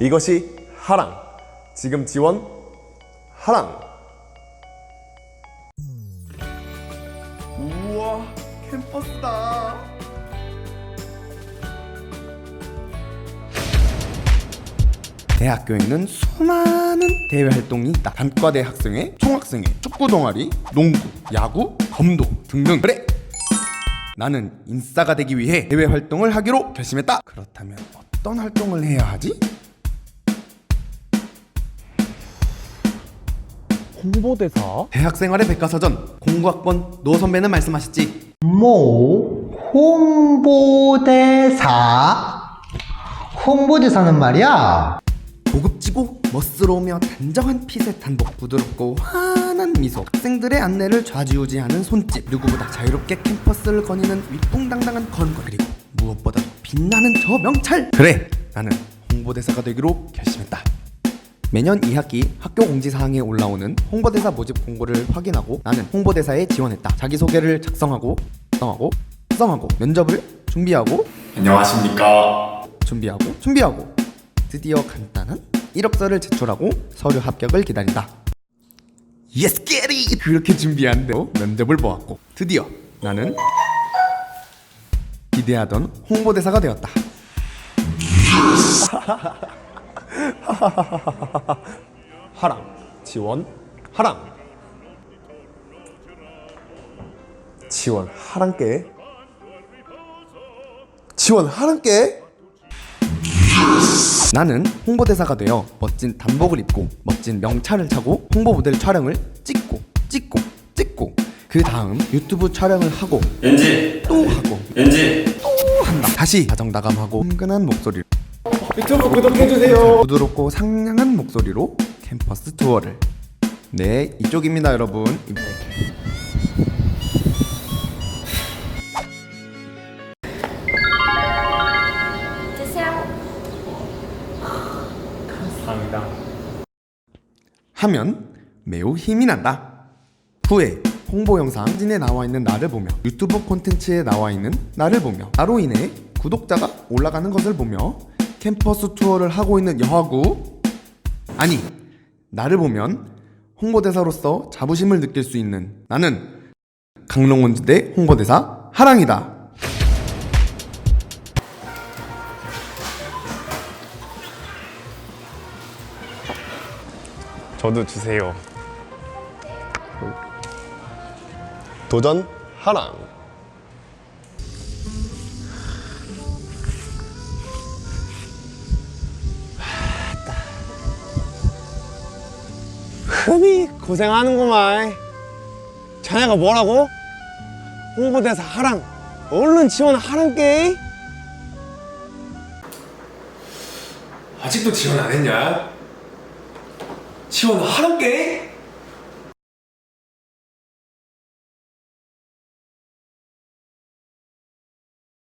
이것이 하랑. 지금 지원 하랑. 우와, 캠퍼스다. 대학교에는 수많은 대외 활동이 있다. 단과대 학생회, 총학생회, 축구 동아리, 농구, 야구, 검도 등등. 그래. 나는 인싸가 되기 위해 대외 활동을 하기로 결심했다. 그렇다면 어떤 활동을 해야 하지? 홍보대사? 대학생활의 백과사전 공부학번 노 선배는 말씀하셨지. 뭐 홍보대사. 홍보대사는 말이야. 고급지고 멋스러우며 단정한 핏의 단복 부드럽고 환한 미소. 학생들의 안내를 좌지우지하는 손짓. 누구보다 자유롭게 캠퍼스를 거니는 위풍당당한 건거 그리고 무엇보다도 빛나는 저 명찰. 그래. 나는 홍보대사가 되기로 결심했다 매년 2학기 학교 공지사항에 올라오는 홍보대사 모집 공고를 확인하고 나는 홍보대사에 지원했다 자기소개를 작성하고 작성하고 작성하고 면접을 준비하고 안녕하십니까. 준비하고 준비하고 드디어 간단한 이력서를 제출하고 서류 합격을 기다린다. 예스 게리 그렇게 준비한 대로 면접을 보았고 드디어 나는 기대하던 홍보대사가 되었다. 하랑. 지원 하랑. 지원 하랑께. 지원 하랑께. 나는 홍보대사가 되어 멋진 단복을 입고 멋진 명찰을 차고 홍보 모델 촬영을 찍고 찍고 찍고 그 다음 유튜브 촬영을 하고 연지 또 하고 연지 또 한다. 다시 다정다감하고 은근한 목소리로 유튜브 구독해주세요. 부드럽고 상냥한 목소리로 캠퍼스 투어를 네 이쪽입니다 여러분 드세요. 하면 매우 힘이 난다 후에 홍보 영상 사진에 나와 있는 나를 보며 유튜브 콘텐츠에 나와 있는 나를 보며 나로 인해 구독자가 올라가는 것을 보며 캠퍼스 투어를 하고 있는 여하구 아니 나를 보면 홍보대사로서 자부심을 느낄 수 있는 나는 강릉원지대 홍보대사 하랑이다 저도 주세요. 도전 하랑. 흠이 고생하는구만. 자네가 뭐라고? 홍보대사 하랑. 얼른 지원하란께. 아직도 지원 안 했냐? 지원 하랑께?